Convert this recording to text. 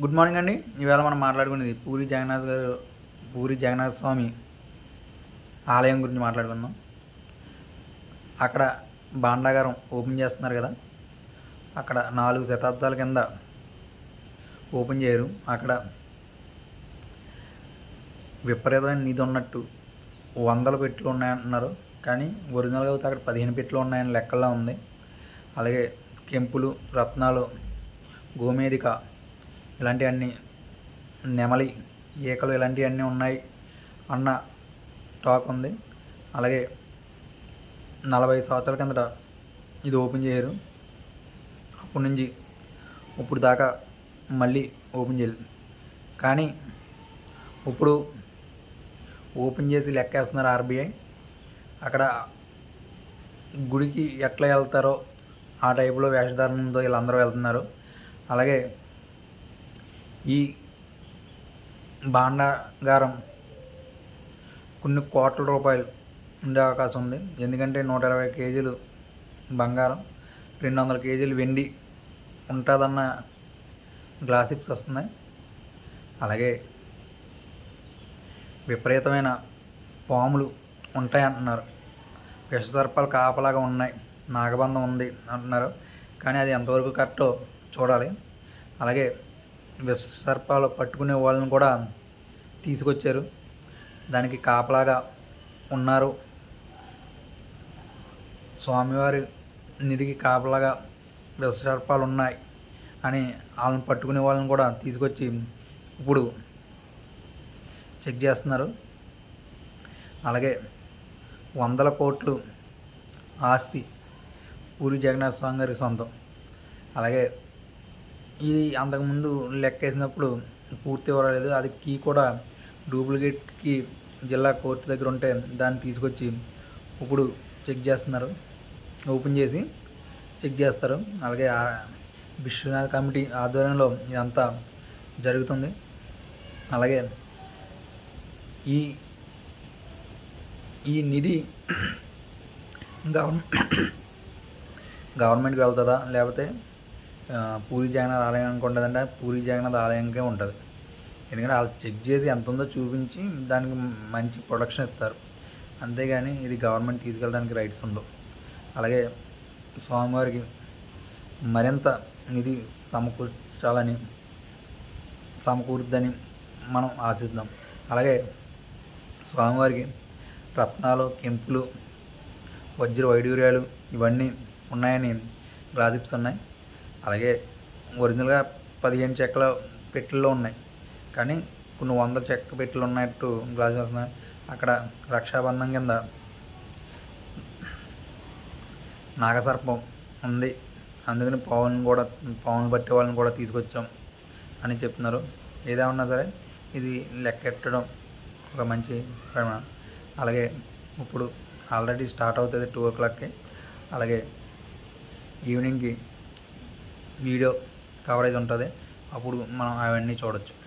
Good morning అండి. ఈవేళ మనం మాట్లాడుకునేది పూరి జగన్నాథ్ గారు పూరి జగన్నాథ స్వామి ఆలయం గురించి మాట్లాడుకున్నాం అక్కడ భాండాగారం ఓపెన్ చేస్తున్నారు కదా. అక్కడ నాలుగు శతాబ్దాల కింద ఓపెన్ చేయరు. అక్కడ విపరీతమైన నిధి ఉన్నట్టు వందల పెట్లు ఉన్నాయంటున్నారు. కానీ ఒరిజినల్గా అయితే అక్కడ పదిహేను పెట్లు ఉన్నాయని లెక్కల్లో ఉంది. అలాగే కెంపులు రత్నాలు గోమేదిక ఇలాంటివన్నీ నెమలి ఈకలు ఇలాంటివన్నీ ఉన్నాయి అన్న టాక్ ఉంది. అలాగే నలభై సంవత్సరాల కిందట ఇది ఓపెన్ చేయరు. అప్పటి నుంచి ఇప్పుడు దాకా మళ్ళీ ఓపెన్ చేయలేదు. కానీ ఇప్పుడు ఓపెన్ చేసి లెక్కేస్తున్నారు ఆర్బీఐ. అక్కడ గుడికి ఎట్లా వెళ్తారో ఆ టైపులో వేషధారణతో వీళ్ళందరూ వెళ్తున్నారు. అలాగే ఈ భాండాగారం కొన్ని కోట్ల రూపాయలు ఉండే అవకాశం ఉంది. ఎందుకంటే నూట ఇరవై కేజీలు బంగారం రెండు వందల కేజీలు వెండి ఉంటుందన్న గ్లాసిప్స్ వస్తున్నాయి. అలాగే విపరీతమైన పాములు ఉంటాయి అంటున్నారు విషసర్పాలు కాపలాగా ఉన్నాయి. నాగబంధం ఉంది అంటున్నారు. కానీ అది ఎంతవరకు కరెక్టో చూడాలి. అలాగే విషసర్పాలు పట్టుకునే వాళ్ళని కూడా తీసుకొచ్చారు. దానికి కాపలాగా ఉన్నారు. స్వామివారి నిధికి కాపలాగా విషసర్పాలు ఉన్నాయి అని వాళ్ళని పట్టుకునే వాళ్ళని కూడా తీసుకొచ్చి ఇప్పుడు చెక్ చేస్తున్నారు. అలాగే వందల కోట్లు ఆస్తి పూరి జగన్నాథ స్వామి గారి సొంతం. అలాగే ఇది అంతకుముందు లెక్క వేసినప్పుడు పూర్తి ఇవ్వలేదు అది కీ కూడా డూప్లికేట్ కీ జిల్లా కోర్టు దగ్గర ఉంటే దాన్ని తీసుకొచ్చి ఇప్పుడు చెక్ చేస్తున్నారు. ఓపెన్ చేసి చెక్ చేస్తారు. అలాగే విశ్వనాథ్ కమిటీ ఆధ్వర్యంలో ఇదంతా జరుగుతుంది. అలాగే ఈ ఈ నిధి గవర్నమెంట్కి వెళ్తుందా? లేకపోతే పూరి జగన్నాథ్ ఆలయానికి అనుకుంటుందంటే పూరి జగన్నాథ్ ఆలయంకే ఉంటుంది. ఎందుకంటే వాళ్ళు చెక్ చేసి ఎంత ఉందో చూపించి దానికి మంచి ప్రొడక్షన్ ఇస్తారు. అంతేగాని ఇది గవర్నమెంట్ తీసుకెళ్ళడానికి రైట్స్ ఉండవు. అలాగే స్వామివారికి మరింత నిధి సమకూర్చాలని సమకూరుద్దని మనం ఆశిద్దాం. అలాగే స్వామివారికి రత్నాలు కెంపులు వజ్ర వైడూర్యాలు ఇవన్నీ ఉన్నాయని గ్లాసిప్స్ ఉన్నాయి అలాగే ఒరిజినల్గా పదిహేను చెక్కల పెట్టెల్లో ఉన్నాయి. కానీ కొన్ని వందల చెక్క పెట్టెలు ఉన్నట్టు గ్లాసెస్ ఉన్నాయి అక్కడ రక్షాబంధం కింద నాగసర్పం ఉంది. అందుకని పవన్ కూడా పవన్ పట్టే వాళ్ళని కూడా తీసుకొచ్చాం అని చెప్తున్నారు. ఏదేమన్నా సరే ఇది లెక్కెట్టడం ఒక మంచి పరిమాణం. అలాగే ఇప్పుడు ఆల్రెడీ స్టార్ట్ అవుతుంది టూ ఓ క్లాక్కి. అలాగే ఈవినింగ్కి వీడియో కవరేజ్ ఉంటుంది. అప్పుడు మనం అవన్నీ చూడొచ్చు.